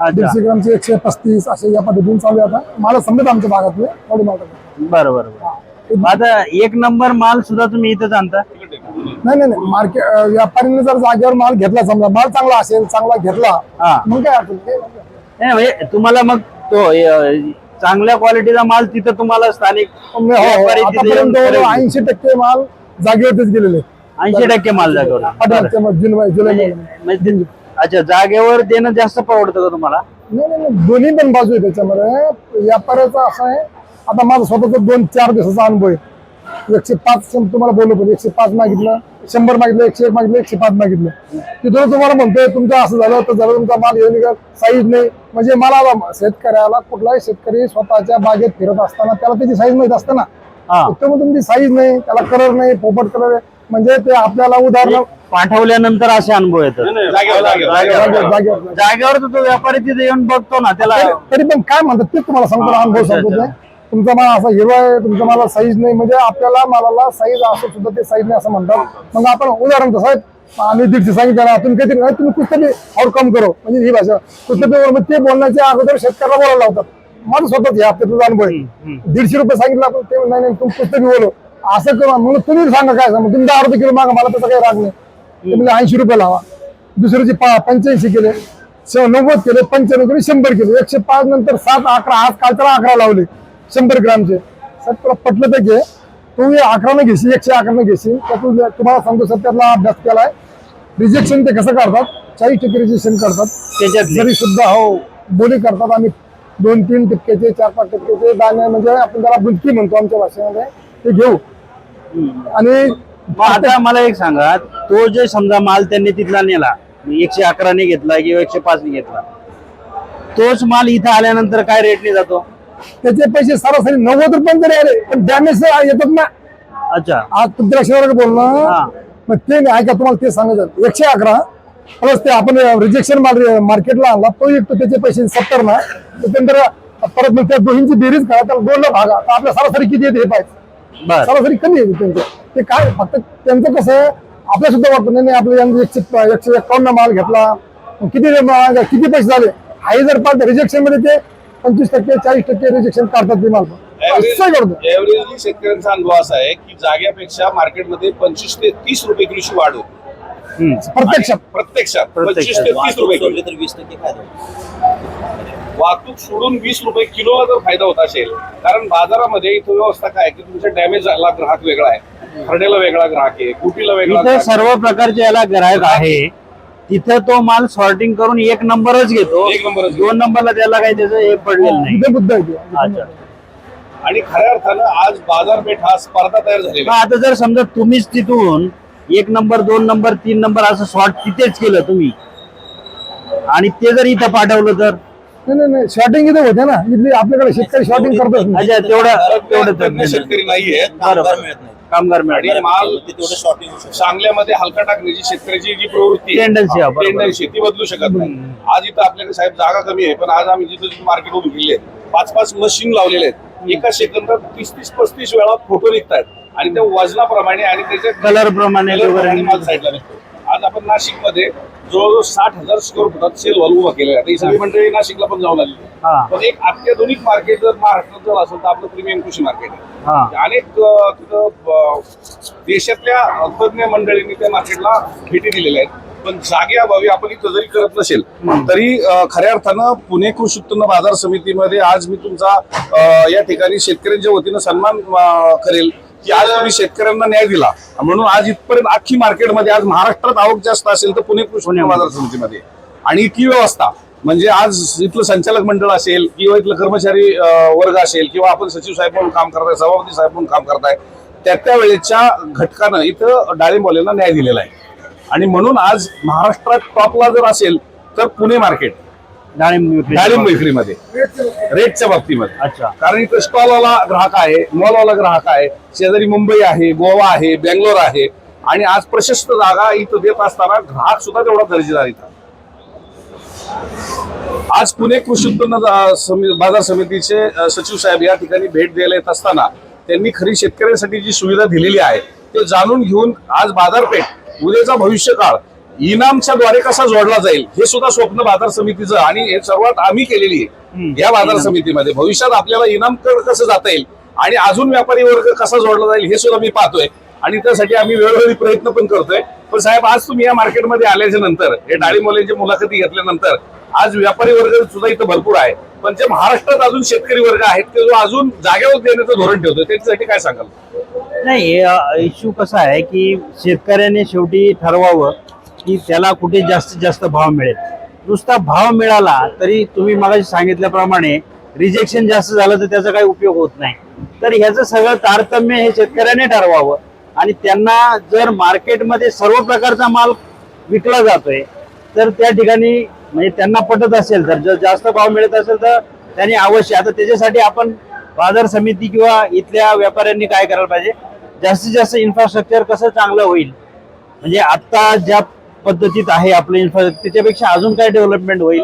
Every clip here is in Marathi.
दीडशे ग्रामचे एकशे पस्तीस असे या पद्धतीने चालू आहे आता. मला समजत आमच्या भागातले थोडी माल टाकतात. बरं बरं बरं. आता एक नंबर माल सुद्धा तुम्ही इथंच आणता नाही नाही नाही. मार्केट व्यापाऱ्यांनी जर जागेवर माल घेतला समजा माल चांगला असेल चांगला घेतला हा. मग काय अडचण? नाही. म्हणजे तुम्हाला मग तो चांगल्या क्वालिटीचा माल तिथं तुम्हाला स्थानिक हो, हो. ऐंशी टक्के माल जागेवरतीच गेलेले. ऐंशी टक्के माल जागेवर. जुलै अच्छा जागेवर देणं जास्त परवडतं का तुम्हाला? नाही नाही नाही, दोन्ही पण बाजू आहे त्याच्यामध्ये. व्यापाऱ्याचा असं आहे आता माझा स्वतःचा दोन चार दिवसाचा अनुभव आहे. एकशे पाच शं- तुम्हाला बोललो पण एकशे पाच मागितलं शंभर मागितलं एकशे एक मागितलं एकशे पाच मागितलं. तिथून तुम्हाला म्हणतोय तुमचं असं झालं तर झालं तुमचा माल घेऊन निघाल साईज नाही. म्हणजे मला शेतकऱ्याला कुठलाही शेतकरी स्वतःच्या बागेत फिरत असताना त्याला त्याची साईज माहीत असते ना. हा. त्यामुळे तुमची साईज नाही त्याला कलर नाही पोपट कलर म्हणजे ते आपल्याला उदाहरण पाठवल्यानंतर असे अनुभव येतात. जागेवर जागेवर. तो व्यापारी तिथे येऊन बघतो ना त्याला तरी- पण काय म्हणतात ते तुम्हाला सांगतो अनुभव सांगतो. ते. तुमचा माल असा हिरवा आहे तुमचा मला साईज नाही म्हणजे आपल्याला मालाला साईज असं सुद्धा ते साईज नाही असं म्हणतात. मग आपण उदाहरण कसं आहे आम्ही दीडशे सांगितलं ना तुम्ही काहीतरी नाही, तुम्ही कुठं बी और कम करो. म्हणजे ही भाषा. कुठं बी मग ते बोलण्याच्या अगोदर शेतकऱ्याला बोलायला लावतात. माझं स्वतःच हे हप्त्याचा अनुभव आहे. दीडशे रुपये सांगितलं आपण ते नाही नाही तुम्ही पुस्तक बोलो. असं करू म्हणून तुम्ही सांगा काय सांगा. तुम्ही दहा रुपये किलो मागा मला त्याचा काही राग नाही. तुम्ही ऐंशी रुपये लावा. दुसऱ्याचे पा पंच्याऐंशी केले. नव्वद केले पंच्याण्णव केले शंभर केले. एकशे पाच नंतर सात अकरा आज कालच्याला अकरा लावले. शंभर ग्रामचे. सर तुला पटलं तर घे. तू अकरानं घेशील एकशे अकरानं घेशील. तर तू तुम्हाला सांगतो सर त्यातला अभ्यास केलाय. रिजेक्शन ते कसं करतात चाळीस टक्के रिजेक्शन करतात त्याच्यात जरी सुद्धा हो बोली करतात. आम्ही दोन तीन टक्क्याचे चार पाच टक्क्याचे दाणे म्हणजे आपण त्याला बुलकी म्हणतो आमच्या भाषेमध्ये. ते घेऊ. आणि मग आता मला एक सांगा तो जे समजा माल त्यांनी तिथला नेला एकशे अकराने घेतला किंवा एकशे पाचने घेतला तोच माल इथं आल्यानंतर काय रेटने जातो? त्याचे पैसे सरासरी नव्वद रुपये जरी आले पण डॅमेज येतात ना. अच्छा. आज तुमच्या बोलणं. हा. मग ते नाही ऐका तुम्हाला ते सांगायचं एकशे अकरा प्लस ते आपण रिजेक्शन मार्केटला आणला तो एक तर त्याचे पैसे सत्तर ना. त्याच्यानंतर परत मग त्या दोन्हीची बेरीज करा त्याला दोन भागा. तर आपल्या सरासरी किती येते हे पाहिजे बर. सरासरी कमी येते त्यांचं. ते काय फक्त त्यांचं कसं आहे आपल्या सुद्धा वाटतं नाही नाही, आपलं यांनी एकशे एकशे एकावन्न माल घेतला. किती किती पैसे झाले? हाय जर पाच रिजेक्शनमध्ये ते पंचवीस टक्के चाळीस टक्के रिजेक्शन काढतात ते माल. एव्हरेजली शेतकऱ्यांचा अनुभव असा आहे की जाग्यापेक्षा मार्केटमध्ये पंचवीस ते तीस रुपये किलोची वाढ होती. हम्म. प्रत्यक्षात. प्रत्यक्षात पंचवीस ते तीस रुपये किलो तर वीस टक्के फायदा. वाहतूक सोडून वीस रुपये किलोला जर फायदा होत असेल कारण बाजारामध्ये इथं व्यवस्था काय की तुमच्या डॅमेज झाला ग्राहक वेगळा आहे. खरड्याला वेगळा ग्राहक आहे कुटीला वेगळा इथं. सर्व प्रकारचे याला ग्राहक आहे. तिथं तो माल सॉर्टिंग करून एक नंबरच घेतो. एक नंबरच घेतो. दोन नंबरला त्याला काही त्याचं हे पडलेलं नाही. इथे मुद्दा आहे ते. अच्छा. आणि खऱ्या अर्थानं आज बाजारपेठ हा स्पर्धा तयार झालेली मग आता जर समजा तुम्हीच तिथून एक नंबर दोन नंबर तीन नंबर असं शॉर्ट तिथेच केलं तुम्ही. आणि ते जर इथं पाठवलं तर? नाही नाही नाही. शॉर्टिंग इथे होते ना. इथली आपल्याकडे शेतकरी शॉर्टिंग करतच नाही. अच्छा तेवढं. तेवढं शेतकरी नाहीये. कामगार मिळत नाही. कामगार मिळाले आणि माल तेवढं. चांगल्यामध्ये हलका टाकण्याची शेतकऱ्याची जी प्रवृत्ती आहे, Tendency आहे, बरोबर. tendency ती बदलू शकत नाही. आज इथं आपल्याकडे साहेब जागा कमी आहे पण आज आम्ही जिथं जिथं मार्केट उभी केली आहे पाच पाच मशीन लावलेले आहेत. एका सेकंदात तीस तीस पस्तीस वेळा फोटो निघतायत. आणि त्या वजनाप्रमाणे आणि त्याच्या कलर प्रमाणे कलर वगैरे प्रमाणे माल साईडला निघतो आज आपण नाशिकमध्ये जवळजवळ साठ हजार स्क्वेअर फुटात सेल हॉल उभा केलेला आहे आता ही सगळी मंडळी नाशिकला पण जाऊन आलेली आहे. हा. पण एक अत्याधुनिक मार्केट जर महाराष्ट्रात जर असेल तर आपलं प्रीमियम कृषी मार्केट आहे. हा. अनेक अ, तिथं अ, देशातल्या अ, तज्ञ मंडळींनी त्या मार्केटला भेटी दिलेल्या आहेत. पण जागेअभावी आपण इथं जरी करत नसेल तरी अ, खऱ्या अर्थानं पुणे कृषी उत्पन्न बाजार समितीमध्ये आज मी तुमचा अ, या ठिकाणी शेतकऱ्यांच्या वतीनं सन्मान अ, करेल. की आज तुम्ही शेतकऱ्यांना न्याय दिला. म्हणून आज इथपर्यंत अख्खी मार्केटमध्ये आज महाराष्ट्रात आवक जास्त असेल तर पुणे कृषी बाजार समितीमध्ये. आणि इतकी व्यवस्था म्हणजे आज इथलं संचालक मंडळ असेल किंवा इथलं कर्मचारी वर्ग असेल किंवा आपण सचिव साहेब म्हणून काम करताय सभापती साहेब म्हणून काम करताय त्या त्या वेळेच्या घटकानं इथं डाळिंबवाल्यांना न्याय दिलेला आहे. आणि म्हणून आज महाराष्ट्रात टॉपला जर असेल तर पुणे मार्केट डाळिंब विक्री. डाळिंब विक्रीमध्ये रेटच्या बाबतीमध्ये. अच्छा. कारण इथं स्टॉलवाला ग्राहक आहे मॉलवाला ग्राहक आहे शेजारी मुंबई आहे गोवा आहे बेंगलोर आहे. आणि आज प्रशस्त जागा इथं देत असताना ग्राहक सुद्धा तेवढा दर्जेदार इथं. आज पुणे कृषी उत्पन्न बाजार समितीचे सचिव साहेब या ठिकाणी भेट द्यायला येत असताना त्यांनी खरी शेतकऱ्यांसाठी जी सुविधा दिलेली आहे ते जाणून घेऊन आज बाजारपेठ उद्याचा भविष्यकाळ इनामच्या द्वारे कसा जोडला जाईल हे सुद्धा स्वप्न बाजार समितीचं आणि हे सर्वात आम्ही केलेली. आहे. या बाजार समितीमध्ये. भविष्यात आपल्याला इनाम कर कसं जाता येईल आणि अजून व्यापारी वर्ग कसा जोडला जाईल हे सुद्धा मी पाहतोय. आणि त्यासाठी आम्ही वेळोवेळी प्रयत्न पण करतोय. पण साहेब आज तुम्ही या मार्केटमध्ये आल्याच्यानंतर हे डाळिंबोल्यांची मुलाखती घेतल्यानंतर आज व्यापारी वर्ग सुद्धा इथं भरपूर आहे. पण जे महाराष्ट्रात अजून शेतकरी वर्ग आहेत ते जो अजून जागेवर देण्याचं धोरण ठेवतोय त्याच्यासाठी काय सांगाल? नाही इश्यू कसा आहे की शेतकऱ्याने शेवटी ठरवावं की त्याला कुठे जास्तीत जास्त भाव मिळेल. नुसता भाव मिळाला तरी तुम्ही मला सांगितल्याप्रमाणे रिजेक्शन जास्त झालं तर त्याचा काही उपयोग होत नाही. तर ह्याचं सगळं तारतम्य हे शेतकऱ्याने ठरवावं. आणि त्यांना जर मार्केटमध्ये सर्व प्रकारचा माल विकला जातोय तर त्या ठिकाणी म्हणजे त्यांना पटत असेल तर जर जास्त भाव मिळत असेल तर त्यांनी अवश्य आता त्याच्यासाठी आपण बाजार समिती किंवा इथल्या व्यापाऱ्यांनी काय करायला पाहिजे? जास्तीत जास्त इन्फ्रास्ट्रक्चर कसं चांगलं होईल? म्हणजे आत्ता ज्या पद्धतीत आहे आपलं इन्फ्रास्ट्रक्चर त्याच्यापेक्षा अजून काय डेव्हलपमेंट होईल?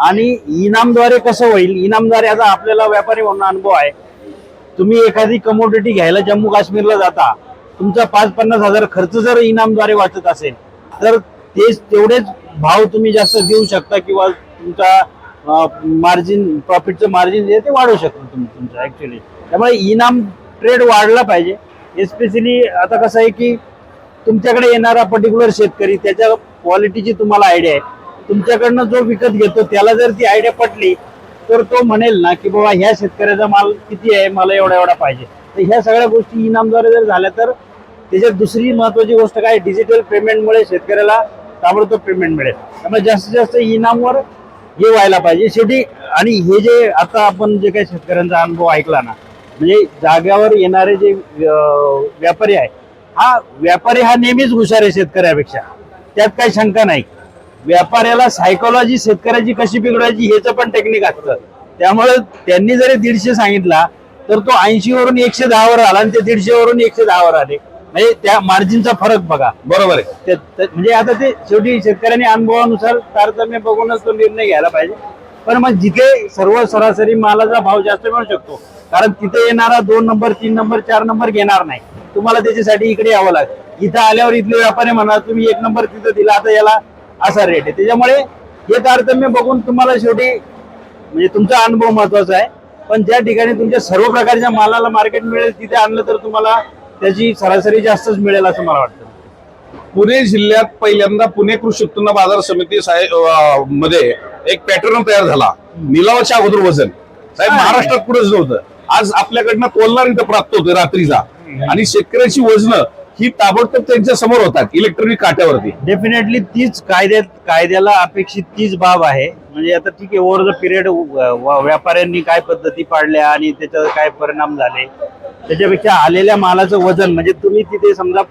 आणि इनामद्वारे कसं होईल? इनामद्वारे आता आपल्याला व्यापारी म्हणून अनुभव आहे. तुम्ही एखादी कमोडिटी घ्यायला जम्मू काश्मीरला जाता. तुमचा पाच पन्नास हजार खर्च जर इनामद्वारे वाचत असेल तर तेच तेवढेच भाव तुम्ही जास्त देऊ शकता किंवा तुमचा मार्जिन प्रॉफिटचं मार्जिन जे ते वाढवू शकता तुम्ही तुमचं ऍक्च्युली त्यामुळे इनाम ट्रेड वाढला पाहिजे. एस्पेशली आता कसं आहे की तुमच्याकडे येणारा पर्टिक्युलर शेतकरी त्याच्या क्वालिटीची तुम्हाला आयडिया आहे. तुमच्याकडनं जो विकत घेतो त्याला जर ती आयडिया पटली तर तो म्हणेल ना की बाबा ह्या शेतकऱ्याचा माल किती आहे? मला एवढा एवढा पाहिजे. तर ह्या सगळ्या गोष्टी इनामद्वारे जर झाल्या तर त्याच्यात दुसरी महत्वाची गोष्ट काय? डिजिटल पेमेंटमुळे शेतकऱ्याला ताबडतोब पेमेंट मिळेल. त्यामुळे जास्तीत जास्त इनामवर हे व्हायला पाहिजे. शेवटी आणि हे जे आता आपण जे काही शेतकऱ्यांचा अनुभव ऐकला ना म्हणजे जाग्यावर येणारे जे व्यापारी आहे हा व्यापारी हा नेहमीच हुशार आहे शेतकऱ्यापेक्षा. त्यात काही शंका नाही. व्यापाऱ्याला सायकोलॉजी शेतकऱ्याची कशी बिघडवायची ह्याचं पण टेक्निक असतं. त्यामुळे त्यांनी जरी दीडशे सांगितला तर तो ऐंशी वरून एकशे दहावर आला आणि ते दीडशे वरून एकशे दहावर आले. म्हणजे त्या मार्जिनचा फरक बघा. बरोबर आहे. म्हणजे आता ते शेवटी शेतकऱ्यांनी अनुभवानुसार तारतम्य बघूनच तो निर्णय घ्यायला पाहिजे. पण मग जिथे सर्व सरासरी मालाचा भाव जास्त मिळू शकतो. कारण तिथे येणारा दोन नंबर तीन नंबर चार नंबर घेणार नाही. तुम्हाला त्याच्यासाठी इकडे यावं लागेल. इथं आल्यावर इथले व्यापारी म्हणा तुम्ही एक नंबर तिथं दिला आता याला असा रेट आहे. त्याच्यामुळे हे तारतम्य बघून तुम्हाला शेवटी म्हणजे तुमचा अनुभव महत्त्वाचा आहे. पण ज्या ठिकाणी तुमच्या सर्व प्रकारच्या मालाला मार्केट मिळेल तिथे आणलं तर तुम्हाला त्याची सरासरी जास्तच मिळेल असं मला वाटतं. पुणे जिल्ह्यात पहिल्यांदा पुणे कृषी उत्पन्न बाजार समिती साहेबमध्ये एक पॅटर्न तयार झाला. निलावाच्या अगोदर वजन. साहेब. महाराष्ट्रात कुठेच नव्हतं. आज आपल्याकडनं तोलणार इथं प्राप्त होते रात्रीचा. आणि शेतकऱ्याची वजन ही ताबडतोब त्यांच्यासमोर होतात इलेक्ट्रॉनिक काट्यावरती. डेफिनेटली तीच कायद्यात कायद्याला अपेक्षित तीच बाब आहे. म्हणजे आता ठीक आहे ओव्हर द पिरियड व्यापाऱ्यांनी काय पद्धती पाडल्या आणि त्याच्यावर काय परिणाम झाले. त्याच्यापेक्षा आलेल्या मालाचं वजन म्हणजे तुम्ही तिथे समजा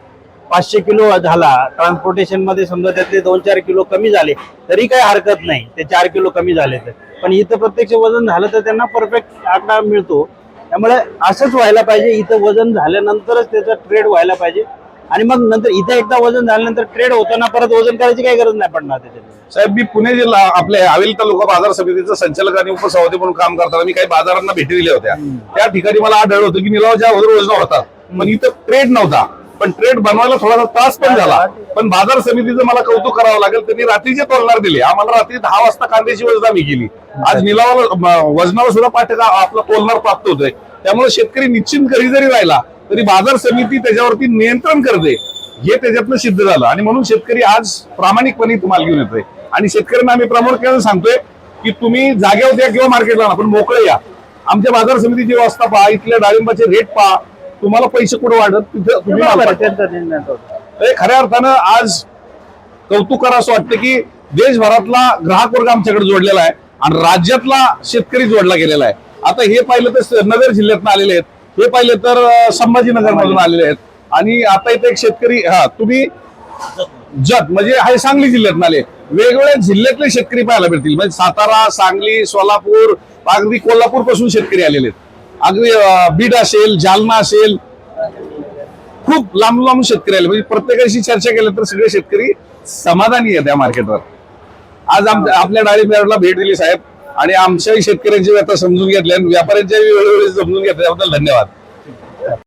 पाचशे किलो झाला ट्रान्सपोर्टेशनमध्ये समजा त्यातले दोन चार किलो कमी झाले तरी काही हरकत नाही. ते चार किलो कमी झाले तर. पण इथं प्रत्यक्ष वजन झालं तर त्यांना परफेक्ट आकडा मिळतो. त्यामुळे असंच व्हायला पाहिजे इथं वजन झाल्यानंतरच त्याचा ट्रेड व्हायला पाहिजे. आणि मग नंतर इथं एकदा वजन झाल्यानंतर ट्रेड होताना परत वजन करायची काही गरज नाही पडणार त्याच्यात. साहेब मी पुणे जिल्हा आपले हवेली तालुका बाजार समितीचं संचालक आणि उपसभापती म्हणून काम करताना मी काही बाजारांना भेटी दिल्या होत्या. त्या ठिकाणी मला आढळलं होतं की निलावाच्या अगोदर वजन होतात पण इथं ट्रेड नव्हता. पण ट्रेड बनवायला थोडासा त्रास पण झाला. पण बाजार समितीचं मला कौतुक करावं लागेल. त्यांनी रात्रीचे तोलणार दिले आम्हाला रात्री दहा वाजता कांद्याची वजन आम्ही केली आज निलावाला वजनाला सुद्धा पाठ आपला तोलणार प्राप्त होतोय. त्यामुळे शेतकरी निश्चित घरी जरी राहिला तरी बाजार समिती त्याच्यावरती नियंत्रण करते. हे त्याच्यातनं सिद्ध झालं. आणि म्हणून शेतकरी आज प्रामाणिकपणे माल घेऊन येतोय. आणि शेतकऱ्यांना आम्ही प्रामुख्याने सांगतोय की तुम्ही जागेवर द्या किंवा मार्केटला ना पण मोकळे या. आमच्या बाजार समितीची व्यवस्था पहा इथल्या डाळिंबाचे रेट पहा तुम्हाला पैसे कुठे वाढत? तिथं तुम्ही खऱ्या अर्थानं आज कौतुक करा असं वाटतं की देशभरातला ग्राहक वर्ग आमच्याकडे जोडलेला आहे आणि राज्यातला शेतकरी जोडला गेलेला आहे. आता हे पाहिलं तर नगर जिल्ह्यातनं आलेले आहेत. हे पाहिलं तर संभाजीनगर मधून आलेले आहेत. आणि आता इथे एक शेतकरी हा तुम्ही जत म्हणजे हे सांगली जिल्ह्यात आले. वेगवेगळ्या जिल्ह्यातले शेतकरी पाहायला भेटतील म्हणजे सातारा सांगली सोलापूर अगदी कोल्हापूरपासून शेतकरी आलेले आहेत. अगदी बीड असेल जालना असेल खूप लांब लांब शेतकरी आले. म्हणजे प्रत्येकाशी चर्चा केली तर सगळे शेतकरी समाधानी आहेत या मार्केटवर. आज आम आपल्या डाळिंब्याला भेट दिली साहेब. आणि आमच्याही शेतकऱ्यांची व्यथा समजून घेतल्या आणि व्यापाऱ्यांच्याही वेळोवेळी समजून घेतल्याबद्दल धन्यवाद.